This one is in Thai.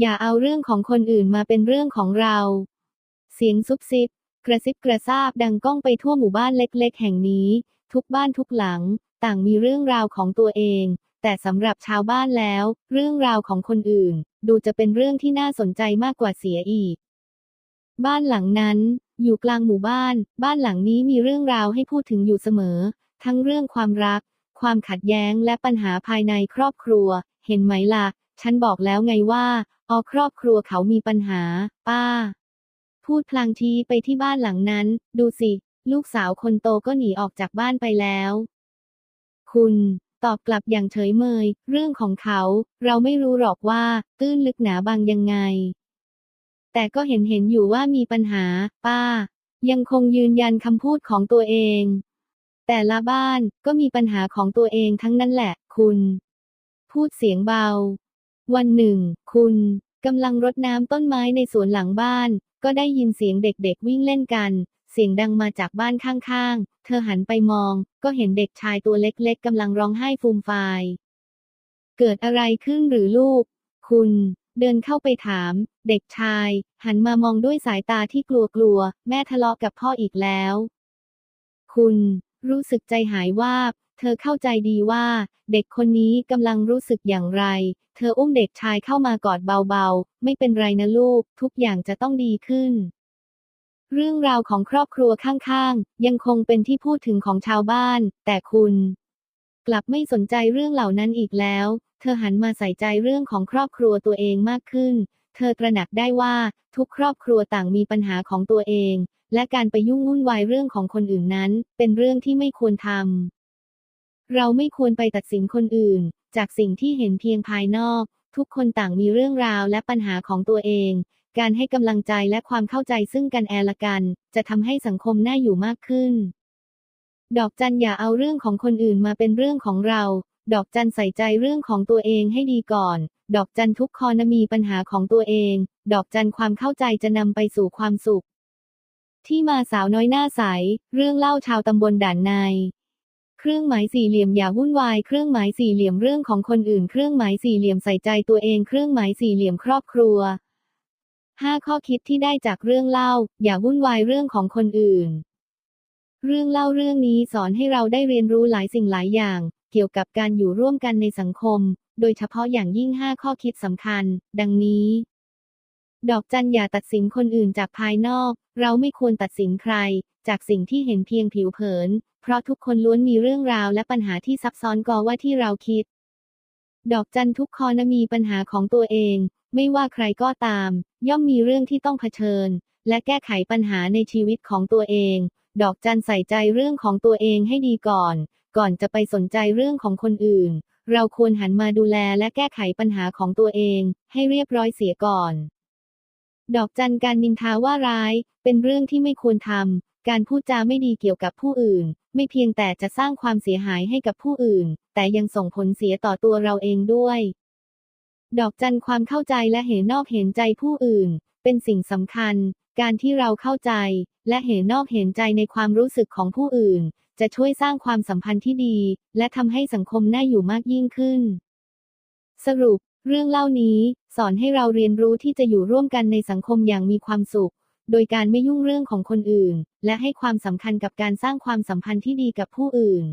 อย่าเอาเรื่องของคนอื่นมาเป็นเรื่องของเรา เสียงซุบซิบ กระซิบกระซาบดังก้องไปทั่วหมู่บ้านเล็กๆ แห่งนี้ ทุกบ้านทุกหลัง ต่างมีเรื่องราวของตัวเอง แต่สำหรับชาวบ้านแล้ว เรื่องราวของคนอื่น ดูจะเป็นเรื่องที่น่าสนใจมากกว่าเสียอีก บ้านหลังนั้น อยู่กลางหมู่บ้าน บ้านหลังนี้มีเรื่องราวให้พูดถึงอยู่เสมอ ทั้งเรื่องความรัก ความขัดแย้งและปัญหาภายในครอบครัว เห็นไหมล่ะ ฉันบอกแล้วไงว่า ออครอบครัวเขามีปัญหา ป้า พูดพลางชี้ไปที่บ้านหลังนั้น ดูสิ ลูกสาวคนโตก็หนีออกจากบ้านไปแล้ว คุณตอบกลับอย่างเฉยเมย เรื่องของเขา เราไม่รู้หรอกว่า ตื้นลึกหนาบางยังไง แต่ก็เห็นเห็นอยู่ว่ามีปัญหา ป้า ยังคงยืนยันคำพูดของตัวเอง แต่ละบ้านก็มีปัญหาของตัวเองทั้งนั้นแหละ คุณ พูดเสียงเบา วันหนึ่ง คุณกำลังรดน้ำต้นไม้ในสวนหลังบ้าน ก็ได้ยินเสียงเด็กๆวิ่งเล่นกัน เสียงดังมาจากบ้านข้างๆ เธอหันไปมอง ก็เห็นเด็กชายตัวเล็กๆกำลังร้องไห้ฟูมฟาย เกิดอะไรขึ้นหรือลูก คุณ เดินเข้าไปถาม เด็กชาย หันมามองด้วยสายตาที่กลัวๆ แม่ทะเลาะกับพ่ออีกแล้ว คุณ รู้สึกใจหายวาบเธอเข้าใจดีว่า เด็กคนนี้กำลังรู้สึกอย่างไร เธออุ้มเด็กชายเข้ามากอดเบาๆ ไม่เป็นไรนะลูก ทุกอย่างจะต้องดีขึ้น เรื่องราวของครอบครัวข้างๆ ยังคงเป็นที่พูดถึงของชาวบ้าน แต่คุณ กลับไม่สนใจเรื่องเหล่านั้นอีกแล้ว เธอหันมาใส่ใจเรื่องของครอบครัวตัวเองมากขึ้น เธอตระหนักได้ว่าทุกครอบครัวต่างมีปัญหาของตัวเอง และการไปยุ่งวุ่นวายเรื่องของคนอื่นนั้น เป็นเรื่องที่ไม่ควรทำเราไม่ควรไปตัดสินคนอื่น จากสิ่งที่เห็นเพียงภายนอก ทุกคนต่างมีเรื่องราวและปัญหาของตัวเอง การให้กำลังใจและความเข้าใจซึ่งกันแอละกัน จะทำให้สังคมน่าอยู่มากขึ้น ดอกจันอย่าเอาเรื่องของคนอื่นมาเป็นเรื่องของเรา ดอกจันใส่ใจเรื่องของตัวเองให้ดีก่อน ดอกจันทุกคนมีปัญหาของตัวเอง ดอกจันความเข้าใจจะนำไปสู่ความสุข ที่มาสาวน้อยหน้าใส เรื่องเล่าชาวตำบลด่านใน รื่องหมายสี่เหลี่ยมอย่าวุ่นวายเครื่องหมายสี่เหลี่ยมเรื่องของคนอื่น เครื่องหมายสี่เหลี่ยมใส่ใจตัวเองเครื่องหมายสี่เหลี่ยมครอบครัวห้าข้อคิดที่ได้จากเรื่องเล่า อย่าวุ่นวายเรื่องของคนอื่น เรื่องเล่าเรื่องนี้สอนให้เราได้เรียนรู้หลายสิ่งหลายอย่าง เกี่ยวกับการอยู่ร่วมกันในสังคม โดยเฉพาะอย่างยิ่ง 5 ข้อคิดสำคัญ ดังนี้ ดอกจันอย่าตัดสินคนอื่นจากภายนอก เราไม่ควรตัดสินใคร จากสิ่งที่เห็นเพียงผิวเผิน เพราะทุกคนล้วนมีเรื่องราวและปัญหาที่ซับซ้อนกว่าที่เราคิด ดอกจันทุกคอนมีปัญหาของตัวเอง ไม่ว่าใครก็ตาม ย่อมมีเรื่องที่ต้องเผชิญ และแก้ไขปัญหาในชีวิตของตัวเอง ดอกจันใส่ใจเรื่องของตัวเองให้ดีก่อน ก่อนจะไปสนใจเรื่องของคนอื่น เราควรหันมาดูแลและแก้ไขปัญหาของตัวเอง ให้เรียบร้อยเสียก่อน ดอกจันการนินทาว่าร้าย เป็นเรื่องที่ไม่ควรทำ การพูดจาไม่ดีเกี่ยวกับผู้อื่น ไม่เพียงแต่จะสร้างความเสียหายให้กับผู้อื่น แต่ยังส่งผลเสียต่อตัวเราเองด้วย ดอกจันความเข้าใจและเห็นนอกเห็นใจผู้อื่น เป็นสิ่งสำคัญ การที่เราเข้าใจ และเห็นนอกเห็นใจในความรู้สึกของผู้อื่น จะช่วยสร้างความสัมพันธ์ที่ดี และทำให้สังคมน่าอยู่มากยิ่งขึ้น สรุป เรื่องเล่านี้สอนให้เราเรียนรู้ที่จะอยู่ร่วมกันในสังคมอย่างมีความสุข โดยการไม่ยุ่งเรื่องของคนอื่น และให้ความสำคัญกับการสร้างความสัมพันธ์ที่ดีกับผู้อื่น